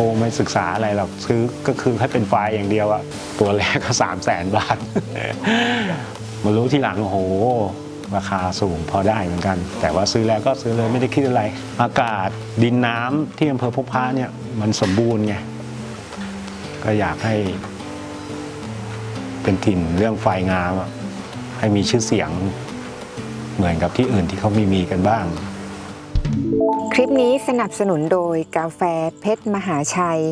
อ้ไม่ศึกษาอะไรหรอกซื้อก็คือให้เป็นไฟล์อย่างเดียวอะตัวแรกก็สามแสนบาท มารู้ที่หลังโอ้โห ราคาสูงพอได้เหมือนกัน แต่ว่าซื้อแล้วก็ซื้อเลยไม่ได้คิดอะไร อากาศดินน้ำที่อำเภอพบพระเนี่ยมันสมบูรณ์ไงก็อยากให้ เป็นถิ่นเรื่องไฟงามอะให้มีชื่อเสียงเหมือนกับที่อื่นที่เขามีมีกันบ้าง คลิปนี้สนับสนุนโดยกาแฟเพชรมหาชัย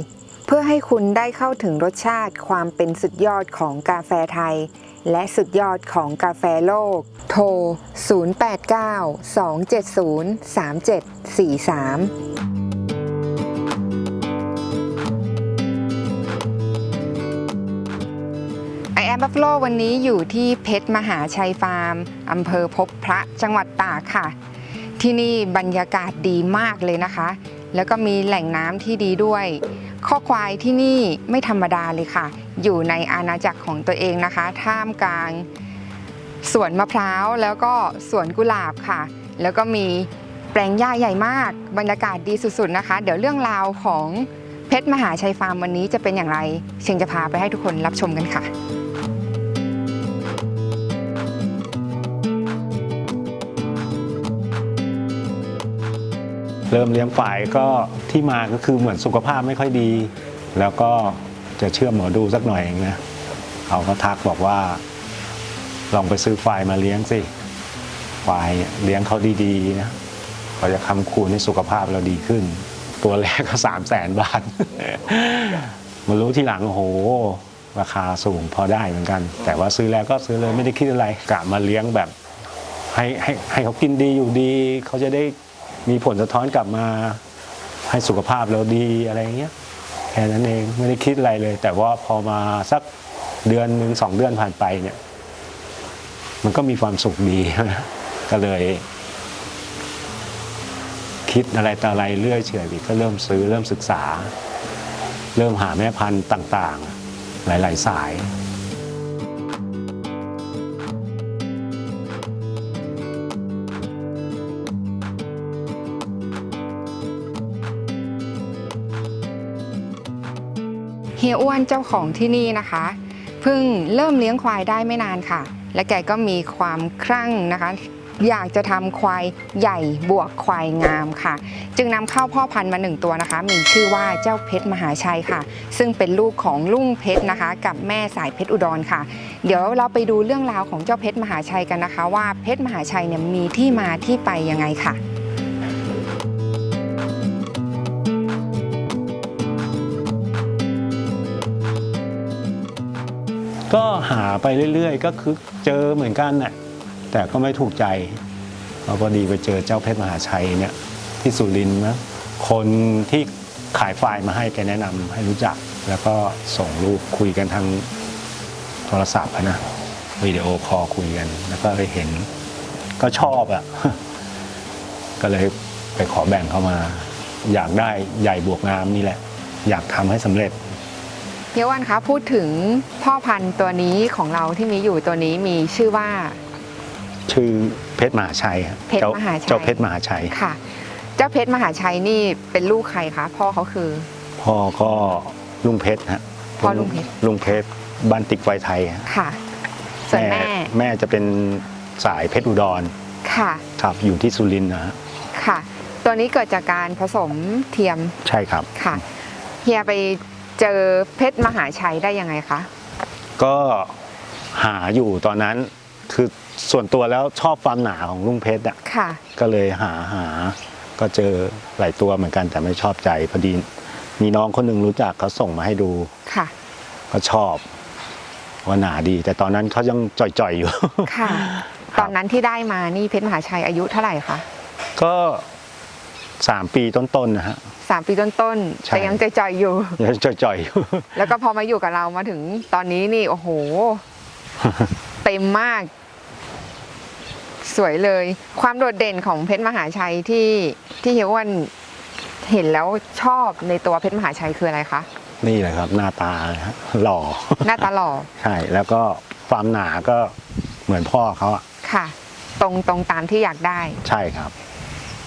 เพื่อให้คุณได้เข้าถึงรสชาติความเป็นสุดยอดของกาแฟไทย และสุดยอดของกาแฟโลก โทร 089 270 3743ไอแอมบัฟโลวันนี้อยู่ที่เพชรมหาชัยฟาร์ม อำเภอพบพระจังหวัดตากค่ะ ที่นี่บรรยากาศดีมากเลยนะคะ แล้วก็มีแหล่งน้ำที่ดีด้วย ข้อควายที่นี่ไม่ธรรมดาเลยค่ะ อยู่ในอาณาจักรของตัวเองนะคะ ท่ามกลางสวนมะพร้าวแล้วก็สวนกุหลาบค่ะ แล้วก็มีแปลงหญ้าใหญ่มาก บรรยากาศดีสุดๆนะคะ เดี๋ยวเรื่องราวของเพชรมหาชัยฟาร์มวันนี้จะเป็นอย่างไร เชียงจะพาไปให้ทุกคนรับชมกันค่ะ เริ่มเลี้ยงฝ่ายก็ที่มาก็คือเหมือนสุขภาพไม่ค่อยดี แล้วก็จะเชื่อหมอดูสักหน่อยเองนะเขาก็ทักบอกว่า ลองไปซื้อควายมาเลี้ยงสิควายเลี้ยงเขาดีๆนะเขาจะคำคูณให้สุขภาพเราดีขึ้น ตัวแรกก็สามแสนบาทมารู้ที่หลังโอ้โหราคาสูงพอได้เหมือนกัน แต่ว่าซื้อแล้วก็ซื้อเลยไม่ได้คิดอะไรกะมาเลี้ยงแบบ ให้ให้ให้เขากินดีอยู่ดี เขาจะได้ มีผลสะท้อนกลับมาให้สุขภาพเราดีอะไรเงี้ยแค่นั้นเองไม่ได้คิดอะไรเลย แต่ว่าพอมาสักเดือนหนึ่งสองเดือนผ่านไปเนี่ย มันก็มีความสุขดีก็เลย คิดอะไรต่ออะไรเรื่อยเฉอยก็เริ่มซื้อเริ่มศึกษา เริ่มหาแม่พันธุ์ต่าง ๆ หลาย ๆ สาย ฮียอ้วนเจ้าของที่นี่นะคะเพิ่งเริ่มเลี้ยงควายได้ไม่นานค่ะ และแกก็มีความครั่งนะคะ อยากจะทำควายใหญ่บวกควายงามค่ะ จึงนำเข้าพ่อพันธุ์มาหนึ่งตัวนะคะ มีชื่อว่าเจ้าเพชรมหาชัยค่ะ ซึ่งเป็นลูกของลุงเพชรนะคะ กับแม่สายเพชรอุดรค่ะ เดี๋ยวเราไปดูเรื่องราวของเจ้าเพชรมหาชัยกันนะคะ ว่าเพชรมหาชัยเนี่ยมีที่มาที่ไปยังไงค่ะ ก็หาไปเรื่อยๆ ก็คือเจอเหมือนกันน่ะแต่ก็ไม่ถูกใจเราพอดีไปเจอเจ้าเพชรมหาชัยเนี่ยที่สุรินทร์นะคนที่ขายไฟล์มาให้แกแนะนำให้รู้จัก แล้วก็ส่งรูปคุยกันทางโทรศัพท์นะวิดีโอคอลคุยกัน แล้วก็เลยเห็นก็ชอบอะก็เลยไปขอแบ่งเข้ามา อยากได้ใหญ่บวกงามนี่แหละ อยากทำให้สำเร็จ ฮียอ้วันคะพูดถึงพ่อพันธุ์ตัวนี้ของเราที่มีอยู่ตัวนี้มีชื่อว่า ชื่อเพชรมหาชัยครับเพชรเจ้ามหาชัย เจ้าเพชรมหาชัยค่ะ เจ้าเพชรมหาชัยนี่เป็นลูกใครคะพ่อเขาคือ พ่อก็ลุงเพชรฮะพ่อลุงเพชร ลุงเพชรบ้านติกไวไทยฮะค่ะ ส่วนแม่แม่จะเป็นสายเพชรอุดรค่ะครับอยู่ที่สุรินทร์นะฮะค่ะ ตัวนี้เกิดจากการผสมเทียมใช่ครับค่ะเฮียไป เจอเพชรมหาชัยได้ยังไงคะ ก็หาอยู่ตอนนั้นคือส่วนตัวแล้วชอบความหนาของลุงเพชรอะค่ะ ก็เลยหาหา ก็เจอหลายตัวเหมือนกันแต่ไม่ชอบใจพอดีมีน้องคนหนึ่งรู้จักเขาส่งมาให้ดู ค่ะ ก็ชอบว่าหนาดี แต่ตอนนั้นเขายังจ่อยๆอยู่ ค่ะครับตอนนั้นที่ได้มานี่เพชรมหาชัยอายุเท่าไหร่คะ ก็ สามปีต้นๆนะฮะ สามปีต้นๆใช่ แต่ยังใจจอยๆอยู่ ยังจ่อยๆอยู่ แล้วก็พอมาอยู่กับเรามาถึงตอนนี้นี่ โอ้โห เต็มมาก สวยเลย ความโดดเด่นของเพชรมหาชัยที่ที่เฮียอ้วนเห็นแล้วชอบในตัวเพชรมหาชัยคืออะไรคะนี่แหละครับ หน้าตาเลยฮะหล่อ หน้าตาหล่อใช่แล้วก็ความหนาก็เหมือนพ่อเขาอะค่ะ ตรงตรงตามที่อยากได้ ใช่ครับ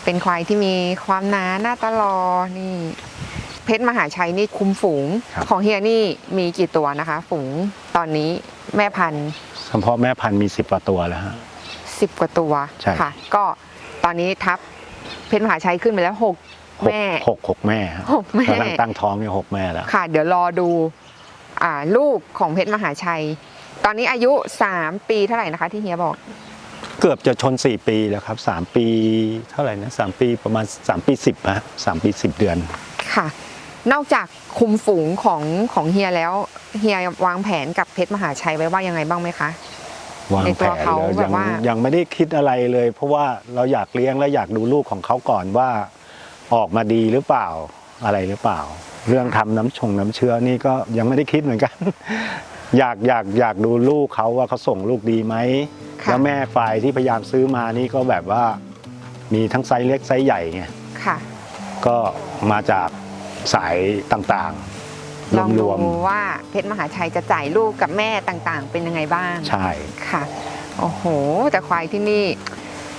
เป็นควายที่มีความหนาหน้าตาหล่อนี่ เพชรมหาชัยนี่คุมฝูง ครับ ของเฮียนี่มีกี่ตัวนะคะ ฝูงตอนนี้แม่พันธุ์เฉพาะแม่พันธุ์มีสิบกว่าตัวแล้วฮะ สิบกว่าตัวใช่ ค่ะ ก็ตอนนี้ทับเพชรมหาชัยขึ้นไปแล้วหกหกแม่ หกหกแม่ฮะหกแม่ กำลังตั้งท้องเนี่ยหกแม่แล้ว ค่ะ เดี๋ยวรอดูอ่าลูกของเพชรมหาชัย ตอนนี้อายุ 3 ปีเท่าไหร่นะคะที่เฮียบอก เกือบจะชน 4 ปีแล้วครับ 3 ปีเท่าไหร่นะ3ปีประมาณ 3 ปี 10ฮะ3ปี 10 เดือน ค่ะ นอกจากคุมฝูงของของเฮียแล้วเฮียวางแผนกับเพชรมหาชัยไว้ว่ายังไงบ้างไหมคะ วางในแผตัวนเขาเลยแบบยังว่า ยังไม่ได้คิดอะไรเลย เพราะว่าเราอยากเลี้ยงและอยากดูลูกของเขาก่อนว่าออกมาดีหรือเปล่าอะไรหรือเปล่า เรื่องทำน้ำชงน้ำเชื้อนี่ก็ยังไม่ได้คิดเหมือนกัน อยากอยากอยากดูลูกเขาว่าเขาส่งลูกดีไหมค่ะ แล้วแม่ฝ่ายที่พยายามซื้อมานี่ก็แบบว่า มีทั้งไซส์เล็กไซส์ใหญ่ไงค่ะ ก็มาจากสายต่างลองๆรดูวมว่าเพชรมหาชัยจะจ่ายลูกกับแม่ต่างๆ เป็นยังไงบ้างๆใช่ค่ะ โอ้โห แต่ควายที่นี่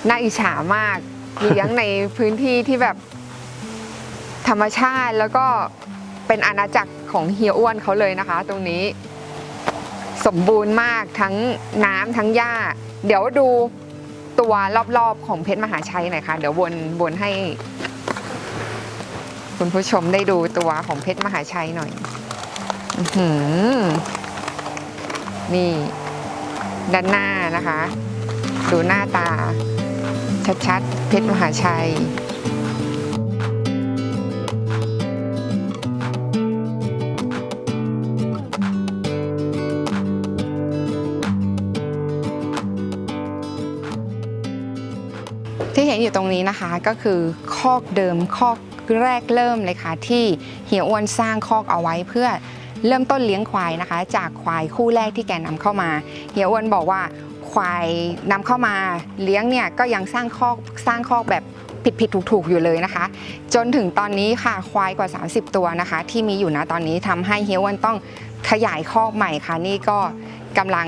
น่าอิจฉามากเลี้ยงในพื้นที่ที่แบบธรรมชาติแล้วก็เป็นอาณาจักรของเฮียอ้วนเขาเลยนะคะ ตรงนี้ สมบูรณ์มากทั้งน้ำทั้งหญ้า เดี๋ยวดูตัวรอบๆของเพชรมหาชัยหน่อยค่ะ เดี๋ยววนวนให้ คุณผู้ชมได้ดูตัวของเพชรมหาชัยหน่อยอือหือนี่ ด้านหน้านะคะ ดูหน้าตา ชัดๆ เพชรมหาชัย ตรงนี้นะคะก็คือคอกเดิมคอกแรกเริ่มเลยค่ะที่เฮียอ้วนสร้างคอกเอาไว้เพื่อเริ่มต้นเลี้ยงควายนะคะ จากควายคู่แรกที่แกนำเข้ามาเฮียอ้วนบอกว่าควายนำเข้ามาเลี้ยงเนี่ยก็ยังสร้างคอกสร้างคอกแบบผิดผิดถูกถูกอยู่เลยนะคะ จนถึงตอนนี้ค่ะควายกว่า 30 ตัวนะคะ ที่มีอยู่นะตอนนี้ทำให้เฮียอ้วนต้องขยายคอกใหม่ค่ะ นี่ก็กำลัง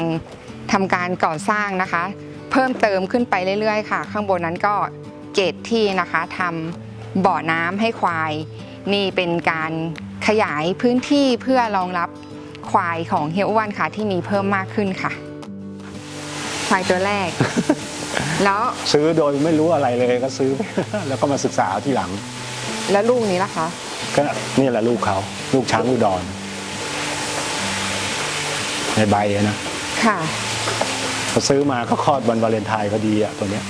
ทำการก่อสร้างนะคะ เพิ่มเติมขึ้นไปเรื่อยๆ ค่ะ ข้างบนนั้นก็ เกตที่นะคะทำบ่อน้ำให้ควาย นี่เป็นการขยายพื้นที่เพื่อรองรับควายของเฮียอ้วนค่ะ ที่มีเพิ่มมากขึ้นค่ะ ควายตัวแรก แล้วซื้อโดยไม่รู้อะไรเลยก็ซื้อ แล้วก็มาศึกษาทีหลัง แล้วลูกนี้ล่ะคะก็นี่แหละลูกเขาลูกช้างอุดรในใบอะนะค่ะ พอซื้อมาก็คลอดวันวาเลนไทน์พอดีอะตัวเนี้ย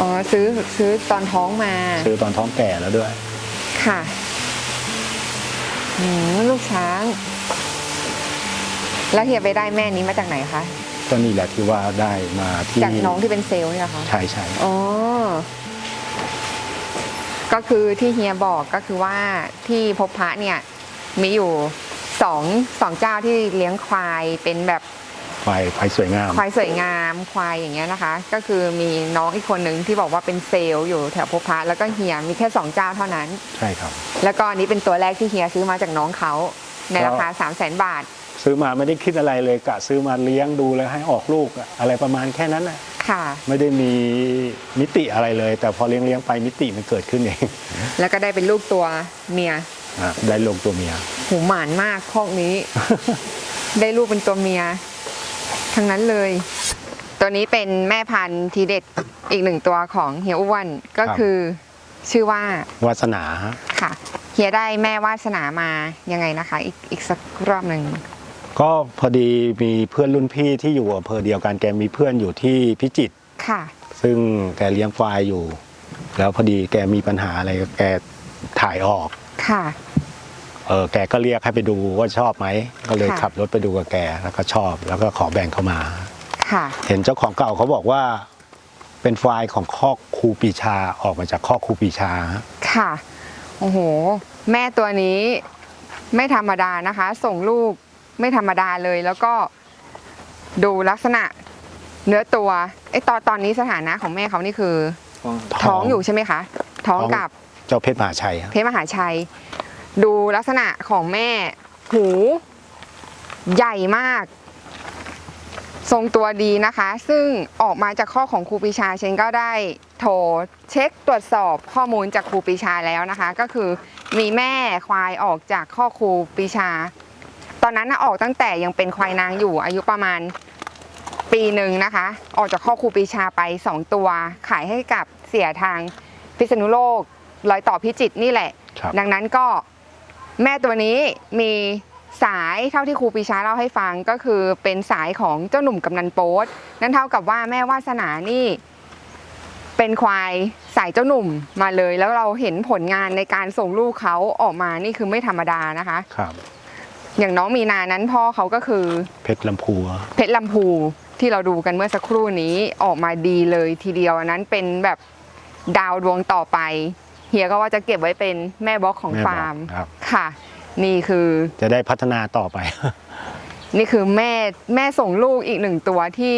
อ๋อซื้อซื้อตอนท้องมา ซื้อตอนท้องแก่แล้วด้วย ค่ะอืมลูกช้าง แล้วเฮียไปได้แม่นี้มาจากไหนคะก็นี่แหละที่ว่าได้มาที่จากน้องที่เป็นเซลล์เนี่ยเหรอคะใช่ใช่อ๋อก็คือที่เฮียบอกก็คือว่าที่พบพระเนี่ย มีอยู่สองสองเจ้าที่เลี้ยงควายเป็นแบบ ควายควายสวยงาม ควายสวยงามควายอย่างเงี้ยนะคะ ก็คือมีน้องอีกคนหนึ่งที่บอกว่าเป็นเซลล์อยู่แถวพบพระแล้วก็เฮียมีแค่สองเจ้าเท่านั้น ใช่ครับ แล้วก็อันนี้เป็นตัวแรกที่เฮียซื้อมาจากน้องเขาในราคา3 0 0 0 0 0 บาท ซื้อมาไม่ได้คิดอะไรเลยกะซื้อมาเลี้ยงดูแล้วให้ออกลูกอะอะไรประมาณแค่นั้นน่ะค่ะไม่ได้มีมิติอะไรเลย แต่พอเลี้ยงเลี้ยงๆไปมิติมันเกิดขึ้นเองแล้วก็ได้เป็นลูกตัวเมียอะได้ลงตัวเมียหูหมานมากคอกนี้ ได้ลูกเป็นตัวเมีย ทั้งนั้นเลย ตัวนี้เป็นแม่พันธุ์ทีเด็ดอีกหนึ่งตัวของเฮียอ้วนก็ครับคือชื่อว่าวาสนาฮะค่ะเฮียได้แม่วาสนามายังไงนะคะ อีกอีกสักรอบหนึ่งก็พอดีมีเพื่อนรุ่นพี่ที่อยู่อำเภอเดียวกันแกมีเพื่อนอยู่ที่พิจิตรค่ะ ซึ่งแกเลี้ยงควายอยู่ แล้วพอดีแกมีปัญหาอะไรแกถ่ายออกค่ะเออแกก็เรียกให้ไปดูว่าชอบไหมก็เลยค่ะ ขับรถไปดูกับแกแล้วก็ชอบแล้วก็ขอแบ่งเข้ามา ค่ะ เห็นเจ้าของเก่าเขาบอกว่า เป็นควายของคอกครูปีชาออกมาจากคอกครูปีชาฮะ ค่ะ โอ้โห แม่ตัวนี้ไม่ธรรมดานะคะ ส่งลูกไม่ธรรมดาเลยแล้วก็ดูลักษณะเนื้อตัวไอยตอนตอนนี้สถานะของแม่เขานี่คือ ท้องอยู่ใช่ไหมคะ ท้องกับเจ้าเพชรมหาชัยฮะเพชรมหาชัย ดูลักษณะของแม่ หู ใหญ่มาก ทรงตัวดีนะคะ ซึ่งออกมาจากข้อของครูปรีชาเชนก็ได้โทรเช็คตรวจสอบข้อมูลจากครูปรีชาแล้วนะคะ ก็คือมีแม่ควายออกจากข้อครูปรีชา ตอนนั้นน่ะออกตั้งแต่ยังเป็นควายนางอยู่อายุประมาณปีหนึ่งนะคะ ออกจากข้อครูปรีชาไป 2 ตัว ขายให้กับเสียทางพิษณุโลกรอยต่อพิจิตรนี่แหละครับดังนั้นก็ แม่ตัวนี้มีสายเท่าที่ครูปรีชาเล่าให้ฟังก็คือเป็นสายของเจ้าหนุ่มกำนันโป๊ตนั่นเท่ากับว่าแม่วาสนานี่เป็นควายสายเจ้าหนุ่มมาเลย แล้วเราเห็นผลงานในการส่งลูกเขาออกมานี่คือไม่ธรรมดานะคะ ครับ อย่างน้องมีนานั้นพ่อเขาก็คือ เพชรลำพูอะเพชรลำพูที่เราดูกันเมื่อสักครู่นี้ออกมาดีเลยทีเดียวอันนั้นเป็นแบบดาวดวงต่อไป เฮียก็ว่าจะเก็บไว้เป็นแม่บล็อกของแม่บฟาอกร์มครับ ค่ะ นี่คือจะได้พัฒนาต่อไป นี่คือแม่แม่ส่งลูกอีกหนึ่งตัวที่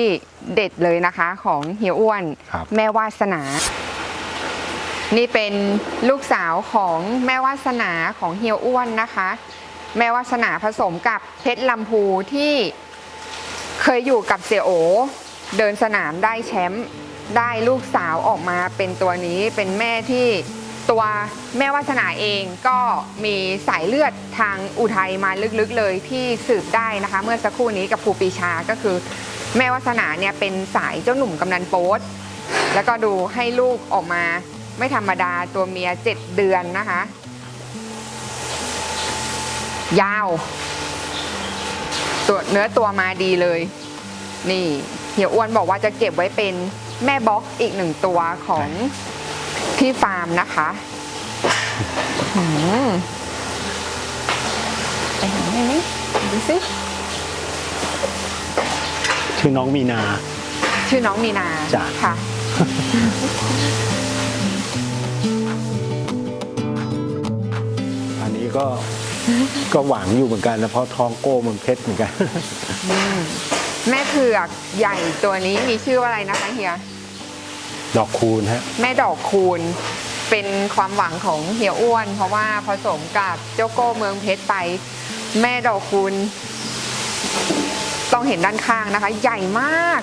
เด็ดเลยนะคะของเฮียอ้วน ครับ แม่วาสนา นี่เป็นลูกสาวของแม่วาสนาของเฮียอ้วนนะคะ แม่วาสนาผสมกับเพชรลำพูที่เคยอยู่กับเสียโอ เดินสนามได้แชมป์ได้ลูกสาวออกมาเป็นตัวนี้เป็นแม่ที่ ตัวแม่วาสนาเองก็มีสายเลือดทางอุทัยมาลึกๆเลยที่สืบได้นะคะ เมื่อสักครู่นี้กับครูปีชาก็คือ แม่วาสนาเนี่ยเป็นสายเจ้าหนุ่มกำนันโป๊ตแล้วก็ดูให้ลูกออกมาไม่ธรรมดาตัวเมียเจ็ดเดือนนะคะ ยาวตัวเนื้อตัวมาดีเลย นี่เฮียอ้วนบอกว่าจะเก็บไว้เป็นแม่บล็อกอีกหนึ่งตัวของ ที่ฟาร์มนะคะหืมไปเห็นไหมไหมดูสิชื่อน้องมีนา ชื่อน้องมีนาจ้ะ ค่ะ อันนี้ก็ ก็หวังอยู่เหมือนกันนะเพราะท้องโก้เมืองเพชรเหมือนกัน แม่เผือกใหญ่ตัวนี้มีชื่อว่าอะไรนะคะเฮีย ดอกคูณฮะแม่ดอกคูณเป็นความหวังของเฮียอ้วน เพราะว่าผสมกับเจ้าโก้เมืองเพชรไป แม่ดอกคูณต้องเห็นด้านข้างนะคะ ใหญ่มาก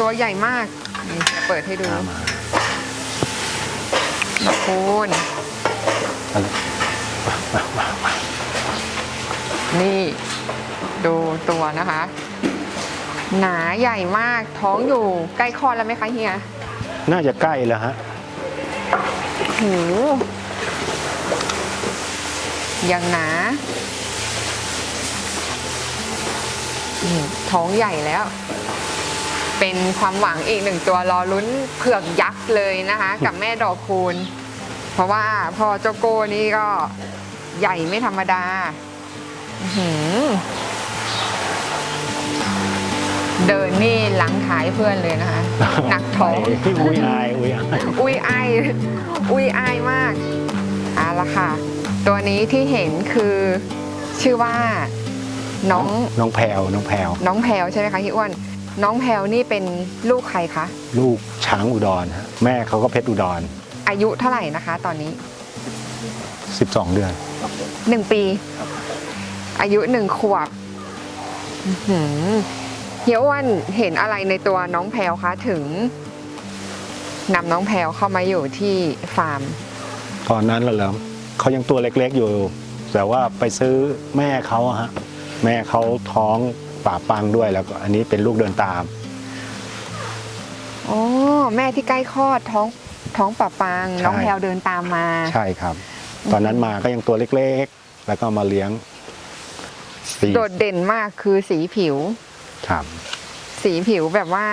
ตัวใหญ่มากนี่เปิดให้ดูตามาดอกคูณอะไรนี่ดูตัวนะคะ หนาใหญ่มากท้องอยู่ใกล้คลอดแล้วไหมคะเฮีย น่าจะใกล้แล้วฮะโหยังหนานี่ท้องใหญ่แล้ว เป็นความหวังอีกหนึ่งตัวรอลุ้นเผือกยักษ์เลยนะคะ กับแม่ดอกคูณ เพราะว่าพ่อเจ้าโก้นี่ก็ใหญ่ไม่ธรรมดา อื้อหือ เดินนี่หลังท้ายเพื่อนเลยนะคะ หนักท้องไปอุ้ยอายอุ้ยอายอุ้ยอายอุ้ยอายมากเอาละค่ะ ตัวนี้ที่เห็นคือชื่อว่าน้องน้องแพรวน้องแพรวน้องแพลวใช่ไหมคะพี่อ้วนน้องแพลวนี่เป็นลูกใครคะลูกช้างอุดรฮะแม่เขาก็เพชรอุดรอายุเท่าไหร่นะคะ ตอนนี้ 12 เดือนหนึ่งปี อายุหนึ่งขวบอื้อหือ เฮียอ้วนเห็นอะไรในตัวน้องแพลวคะถึงนำน้องแพลวเข้ามาอยู่ที่ฟาร์ม ตอนนั้นเหรอเขายังตัวเล็กๆอยู่ แต่ว่าไปซื้อแม่เขาอะฮะ แม่เขาท้องป่าปังด้วยแล้วก็อันนี้เป็นลูกเดินตามอ๋อแม่ที่ใกล้คลอดท้องท้องปะปางใช่น้องแพลวเดินตามมา ใช่ครับ ตอนนั้นมาก็ยังตัวเล็กๆ แล้วก็มาเลี้ยงสีโดดเด่นมากคือสีผิว ครับสีผิวแบบว่า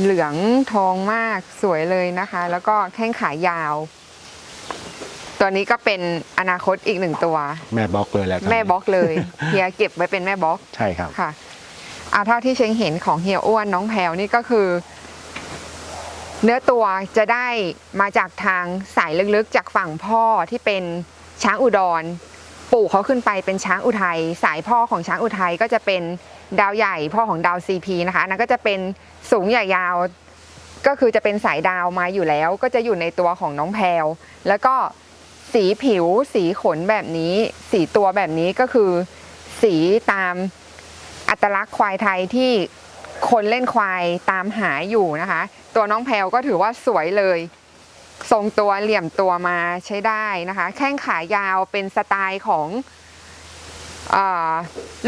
เหลืองทองมากสวยเลยนะคะ แล้วก็แข้งขายาว ตัวนี้ก็เป็นอนาคตอีกหนึ่งตัว แม่บล็อกเลยแหละตนนี้แม่บล็อกเลยเฮียเก็บไว้เป็นแม่บล็อกใช่ครับ ค่ะเอาเท่าที่เชงเห็นของเฮียอ้วนน้องแพลวนี่ก็คือ เนื้อตัวจะได้มาจากทางสายลึกๆ จากฝั่งพ่อที่เป็นช้างอุดร ปู่เขาขึ้นไปเป็นช้างอุทัยสายพ่อของช้างอุทัยก็จะเป็น ดาวใหญ่พ่อของดาวซีพีนะคะนั้นก็จะเป็นสูงใหญ่ยาวก็คือจะเป็นสายดาวมาอยู่แล้ว ก็จะอยู่ในตัวของน้องแพลวแล้วก็สีผิวสีขนแบบนี้ สีตัวแบบนี้ก็คือ สีตามอัตลักษณ์ควายไทยที่คนเล่นควายตามหาอยู่นะคะ ตัวน้องแพลวก็ถือว่าสวยเลย ทรงตัวเหลี่ยมตัวมาใช้ได้นะคะ แข้งขายาวเป็นสไตล์ของ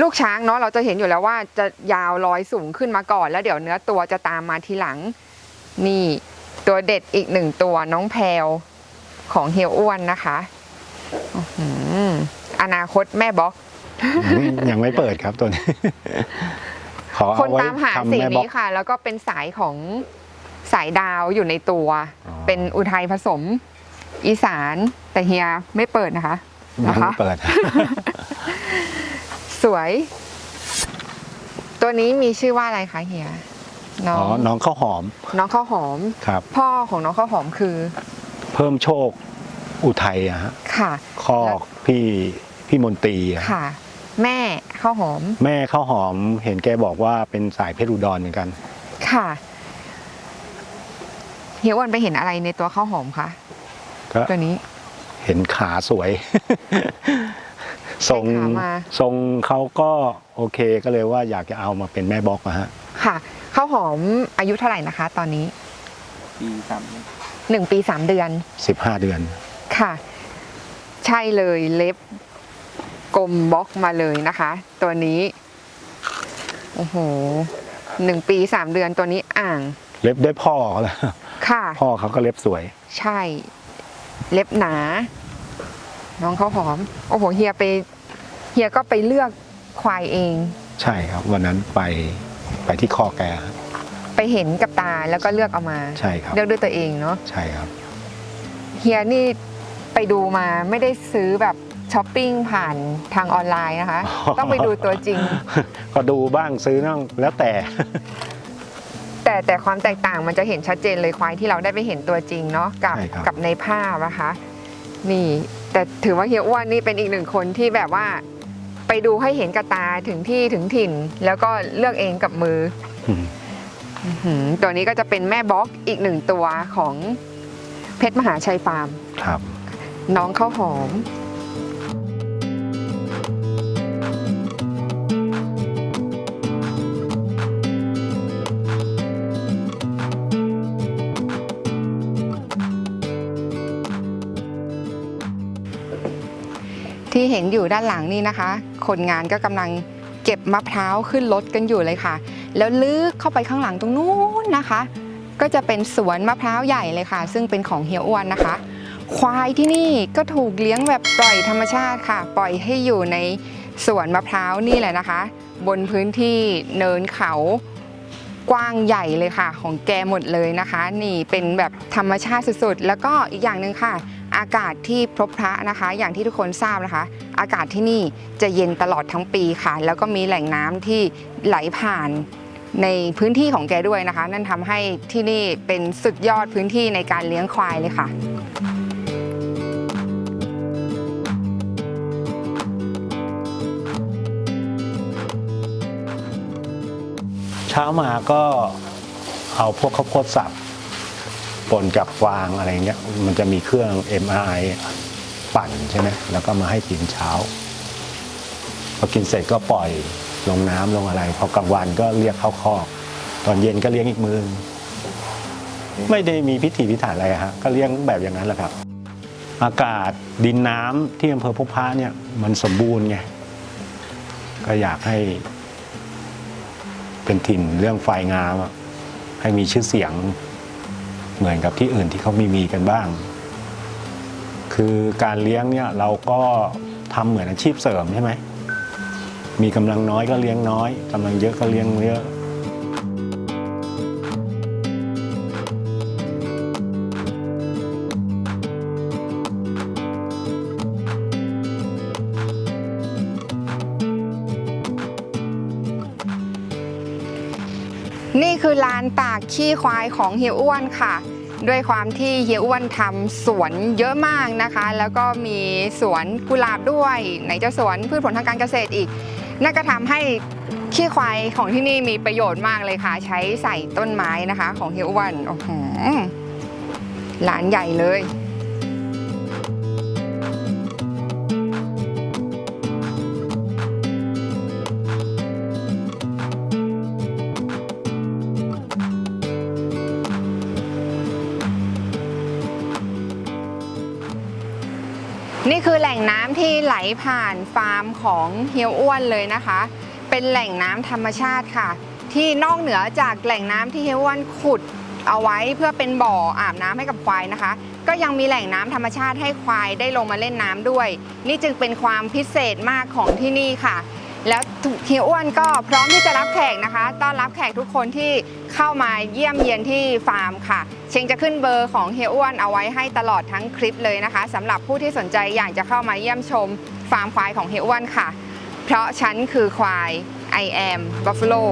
ลูกช้างเนาะเราจะเห็นอยู่แล้วว่าจะยาวลอยสูงขึ้นมาก่อน แล้วเดี๋ยวเนื้อตัวจะตามมาทีหลัง นี่ตัวเด็ดอีกหนึ่งตัวน้องแพลวของเฮียอ้วนนะคะอื้อหืออนาคตแม่บล็อกยังไม่เปิดครับตัวนี้ขอคนเอาไว้ตามหาทำสีแม่บล็อนี้กค่ะ แล้วก็เป็นสายของสายดาวอยู่ในตัวอ๋อเป็นอุทัยผสม อีสานแต่เฮียไม่เปิดนะคะยังนะไม่คะเปิด สวย ตัวนี้มีชื่อว่าอะไรคะเฮียน้ออ๋อง น้องข้าวหอมน้องข้าวหอม ครับ พ่อของน้องข้าวหอมคือเพิ่มโชคอุทัยอะฮะค่ะ คอกพี่พี่มนตรีอะค่ะ แม่ข้าวหอมแม่ข้าวหอมเห็นแกบอกว่าเป็นสายเพชรอุดรเหมือนกัน ค่ะเฮียอ้วนไปเห็นอะไรในตัวข้าวหอมคะก็ตัวนี้ เห็นขาสวย ทรงให้ขามา ทรงเขาก็โอเคก็เลยว่าอยากจะเอามาเป็นแม่บล็อกอะฮะค่ะข้าวหอมอายุเท่าไหร่นะคะ ตอนนี้ปีสามหนึ่งปีสามเดือนสิบห้าเดือน ค่ะ ใช่เลยเล็บกลมบล็อกมาเลยนะคะ ตัวนี้โอ้โหหนึ่งปีสามเดือนตัวนี้อ่างเล็บได้พ่อเขาแล้วค่ะ พ่อเขาก็เล็บสวย ใช่ เล็บหนา น้องข้าวหอม โอ้โหเฮียไปเฮียก็ไปเลือกควายเอง ใช่ครับ วันนั้นไปไปที่คอแกฮะไปเห็นกับตาแล้วก็เลือกเอามา ใช่ครับ เลือกด้วยตัวเองเนาะใช่ครับ เฮียนี่ไปดูมาไม่ได้ซื้อแบบช้อปปิ้งผ่านทางออนไลน์นะคะอ๋อต้องไปดูตัวจริง ก็ดูบ้างซื้อนั่งแล้วแต่ แต่แต่ความแตกต่างมันจะเห็นชัดเจนเลยควายที่เราได้ไปเห็นตัวจริงเนาะกับใช่ครับกับในภาพนะคะ นี่ แต่ถือว่าเฮียอ้วนนี่เป็นอีกหนึ่งคนที่แบบว่า ไปดูให้เห็นกับตาถึงที่ถึงถิ่น แล้วก็เลือกเองกับมืออืมอื้อหือตัวนี้ก็จะเป็นแม่บล็อกอีกหนึ่งตัวของเพชรมหาชัยฟาร์มครับ น้องข้าวหอม ที่เห็นอยู่ด้านหลังนี่นะคะ คนงานก็กำลังเก็บมะพร้าวขึ้นรถกันอยู่เลยค่ะ แล้วลึกเข้าไปข้างหลังตรงนู้นนะคะ ก็จะเป็นสวนมะพร้าวใหญ่เลยค่ะ ซึ่งเป็นของเฮียอ้วนนะคะ ควายที่นี่ก็ถูกเลี้ยงแบบปล่อยธรรมชาติค่ะ ปล่อยให้อยู่ในสวนมะพร้าวนี่แหละนะคะ บนพื้นที่เนินเขากว้างใหญ่เลยค่ะ ของแกหมดเลยนะคะ นี่เป็นแบบธรรมชาติสุดๆ แล้วก็อีกอย่างหนึ่งค่ะ อากาศที่พบพระนะคะ อย่างที่ทุกคนทราบนะคะ อากาศที่นี่จะเย็นตลอดทั้งปีค่ะ แล้วก็มีแหล่งน้ำที่ไหลผ่านในพื้นที่ของแกด้วยนะคะ นั่นทำให้ที่นี่เป็นสุดยอดพื้นที่ในการเลี้ยงควายเลยค่ะเช้ามาก็เอาพวกข้าวโพดสับ ปนกับฟางอะไรเงี้ยมันจะมีเครื่อง MRI ปั่นใช่ไหมแล้วก็มาให้กินเช้า พอกินเสร็จก็ปล่อยลงน้ำลงอะไร พอกลางวันก็เรียกเข้าคอก ตอนเย็นก็เลี้ยงอีกมือไม่ได้มีพิธีพิถันอะไรฮะก็เลี้ยงแบบอย่างนั้นแหละครับ อากาศดินน้ำที่อำเภอพบพระเนี่ยมันสมบูรณ์ไงก็อยากให้ เป็นถิ่นเรื่องไฟงามให้มีชื่อเสียง เหมือนกับที่อื่นที่เขามีมีกันบ้าง คือการเลี้ยงเนี่ยเราก็ทำเหมือนอาชีพเสริมใช่ไหม มีกำลังน้อยก็เลี้ยงน้อยกำลังเยอะก็เลี้ยงเยอะนี่คือลานตากขี้ควายของเฮียอ้วนค่ะ ด้วยความที่เฮียอ้วนทำสวนเยอะมากนะคะ แล้วก็มีสวนกุหลาบด้วยไหนจะสวนพืชผลทางการเกษตรอีกนั่นก็ทำให้ขี้ควายของที่นี่มีประโยชน์มากเลยค่ะ ใช้ใส่ต้นไม้นะคะ ของเฮียอ้วนโอ้โหลานใหญ่เลย งน้ำที่ไหลผ่านฟาร์มของเฮียวอ้วนเลยนะคะ เป็นแหล่งน้ำธรรมชาติค่ะ ที่นอกเหนือจากแหล่งน้ำที่เฮียวอ้วนขุดเอาไว้เพื่อเป็นบ่ออาบน้ำให้กับควายนะคะ ก็ยังมีแหล่งน้ำธรรมชาติให้ควายได้ลงมาเล่นน้ำด้วย นี่จึงเป็นความพิเศษมากของที่นี่ค่ะ แล้วเฮียอ้วนก็พร้อมที่จะรับแขกนะคะ ต้อนรับแขกทุกคนที่เข้ามาเยี่ยมเยียนที่ฟาร์มค่ะ เชงจะขึ้นเบอร์ของเฮียอ้วนเอาไว้ให้ตลอดทั้งคลิปเลยนะคะสำหรับผู้ที่สนใจอยากจะเข้ามาเยี่ยมชมฟาร์มควายของเฮียอ้วนค่ะ เพราะฉันคือควาย I am Buffalo